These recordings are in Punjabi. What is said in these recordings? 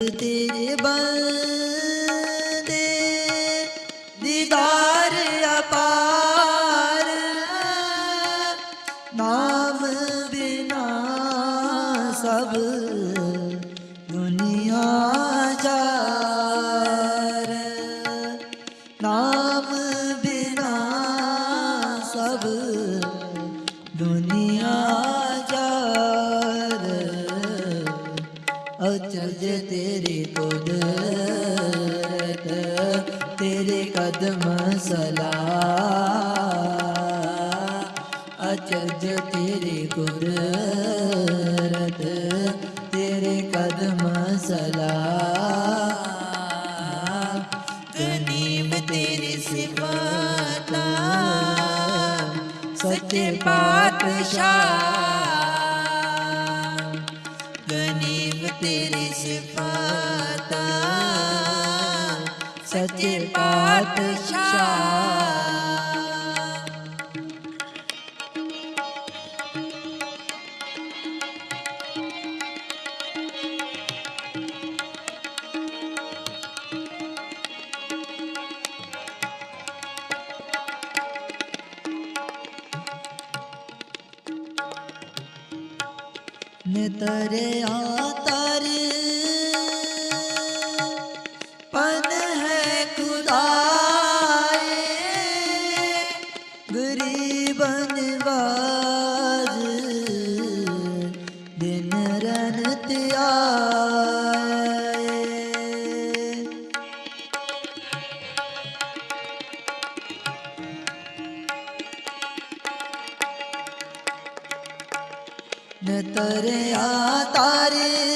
ਤੇਰੇ ਬੰਦੇ ਦੀਦਾਰ ਅਪਾਰ। ਨਾਮ ਬਿਨਾ ਸਭ ਦੁਨੀਆ ਜਾਰ। ਨਾਮ ਬਿਨਾ ਸਭ ਦੁਨੀਆ ਅਚਰਜ ਤੇਰੀ ਕੁਦਰਤ, ਤੇਰੇ ਕਦਮ ਸਲਾ ਅਚਰਜ ਤੇਰੀ ਕੁਦਰਤ, ਤੇਰੇ ਕਦਮ ਸਲਾ ਗਨੀਮ ਤੇਰੀ ਸਿਫਾਤਾਂ, ਸੱਚੇ ਪਾਤਸ਼ਾਹ ਸਿਫਾਤਾਂ ਸੱਚੇ ਪਾਤਸ਼ਾਹ ਨਿਤਰੇ ਆਤਰ ਗਰੀਬ ਨਿਵਾਜ਼ ਦਿਨ ਰਨ ਤਿਆਏ। ਨਤਰਿਆ ਤਾਰੇ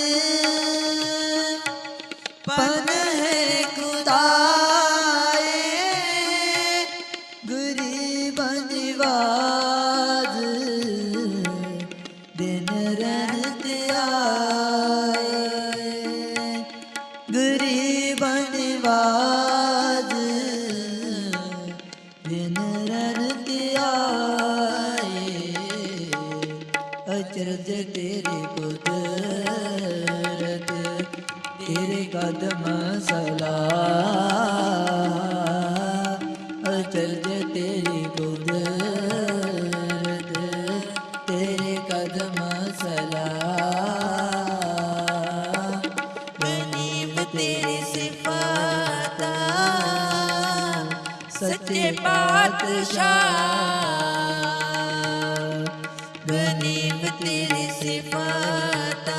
ਗਰੀਬ ਨਿਵਾਜ਼ ਦਿਨ ਰਨ ਤਿਆਏ ਅਚਰਜ ਤੇਰੇ ਕੁਦਰਤ ਤੇਰੇ ਕਦਮ ਸਲਾ ਸੱਚੇ ਪਾਤਸ਼ਾਹ ਗਨੀਮਤ ਤੇਰੀ ਸਿਫਾਤਾਂ।